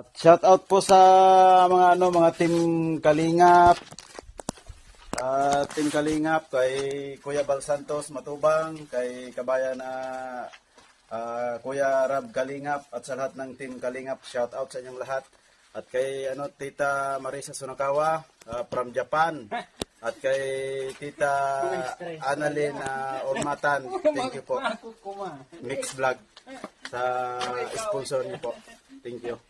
At shout out po sa mga ano mga team Kalingap. Ah, team Kalingap kay Kuya Bal Santos Matubang, kay kabayan na ah, Kuya Rab Kalingap at sa lahat ng team Kalingap, shout out sa inyong lahat. At kay ano Tita Marisa Sunakawa ah, from Japan. At kay Tita Annalyn uh, Ormatan, thank you po. Mix Vlog sa sponsor niyo po. Thank you.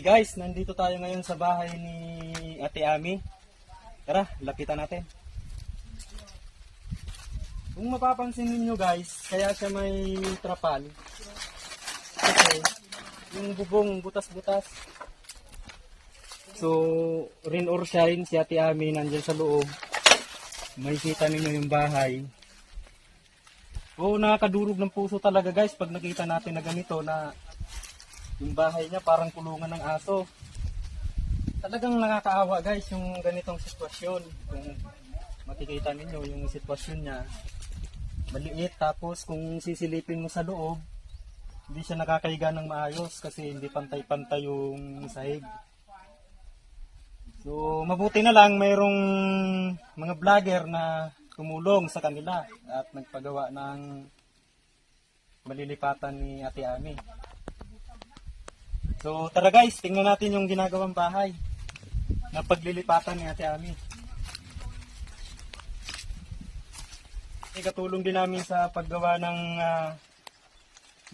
Guys, nandito tayo ngayon sa bahay ni Ate Ami. Tara, lapitan natin. Kung mapapansin ninyo guys, kaya siya may trapal. Kasi yung bubong butas-butas. So, rain or shine, si Ate Ami nandyan sa loob. May kita ninyo yung bahay. Oo, nakakadurog ng puso talaga guys pag nakita natin na ganito na yung bahay niya parang kulungan ng aso. Talagang nakakaawa guys yung ganitong sitwasyon. Kung makikita ninyo yung sitwasyon niya, maliit tapos kung sisilipin mo sa loob, hindi siya nakakaiga ng maayos kasi hindi pantay-pantay yung sahig. So mabuti na lang mayroong mga vlogger na tumulong sa kanila at nagpagawa ng malilipatan ni Ate Ami. So tara guys, tingnan natin yung ginagawang bahay na paglilipatan ni Ate Ami. Ikatulong din namin sa paggawa ng ah,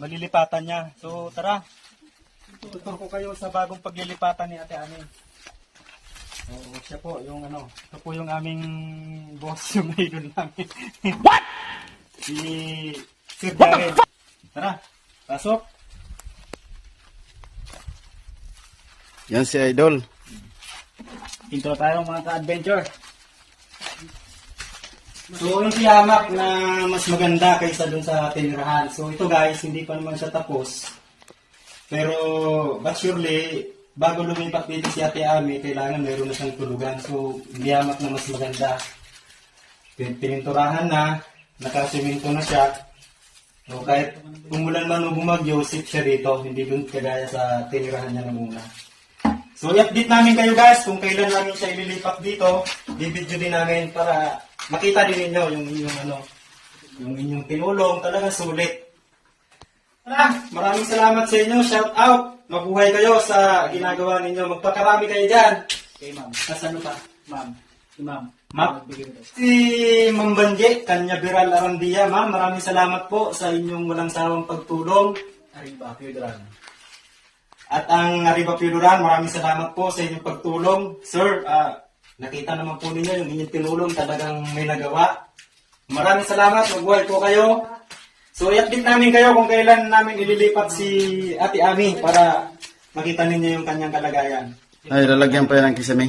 malilipatan niya. So tara, tutur ko kayo sa bagong paglilipatan ni Ate Ami. So siya po yung ano, ito po yung aming boss yung idol namin. What? si Sir Jared. Tara, pasok. Yan si Idol. Intro tayo mga ka-adventure. So, yung tiyamak na mas maganda kaysa dun sa tinirahan. So, ito guys, hindi pa naman siya tapos. Pero, but surely, bago lumipat dito si Ate Ami, kailangan meron na siyang tulugan. So, tiyamak na mas maganda. Pin- Pininturahan na, nakasiminto na siya. So, kahit umulan man o bumagyo, safe siya dito. Hindi dun kagaya sa tinirahan niya ng una. So, i-update namin kayo guys kung kailan namin siya ililipat dito. Bibidyo din namin para makita din ninyo yung inyong ano, yung inyong tinulong. Talagang sulit. Tara, maraming salamat sa inyo. Shout out. Mabuhay kayo sa ginagawa ninyo. Magpakarami kayo dyan. Kay ma'am. Nasaan pa? Ma'am. Si ma'am. Ma'am. Si Ma'am Banje, Kanya Biral Arandia. Ma'am, maraming salamat po sa inyong walang sawang pagtulong. Arriba, Piodran. At ang Arriba Piluran, maraming salamat po sa inyong pagtulong. Sir, ah, nakita naman po ninyo yung inyong tinulong, talagang may nagawa. Maraming salamat, magbuhay po kayo. So, i-update namin kayo kung kailan namin ililipat si Ate Ami para makita ninyo yung kanyang kalagayan. Ay, lalagyan pa yan ng kisame.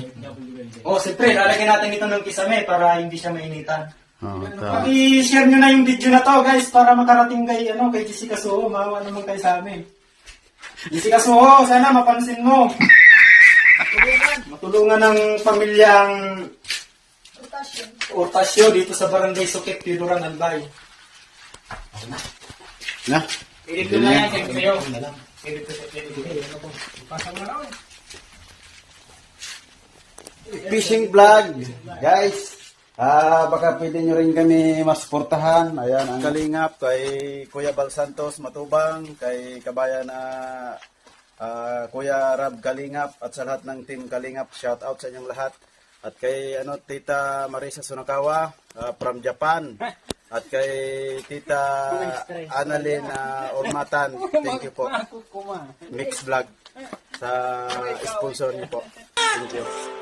Oh, siyempre, lalagyan natin ito ng kisame para hindi siya mainitan. Oh, tama. Paki-share nyo na yung video na to, guys, para makarating kay, ano, kay Jessica Soho. Maawa naman kayo sa amin. Jessica Soho, sana mapansin mo. Matulungan ng pamilyang Ortasyo dito sa Barangay Sukit, Piduran, Albay. Na? Edit ko na yan, send ko sa'yo. Edit ko. Pasang na. Fishing vlog, guys. Ah, baka pwede nyo rin kami masuportahan. Ayan, ang kalingap kay Kuya Bal Santos Matubang, kay kabayan na ah, Kuya Rab Kalingap at sa lahat ng team Kalingap, shout out sa inyong lahat. At kay ano Tita Marisa Sunakawa ah, from Japan. At kay Tita Annalyn uh, Ormatan, thank you po. Mix Vlog sa sponsor niyo po. Thank you.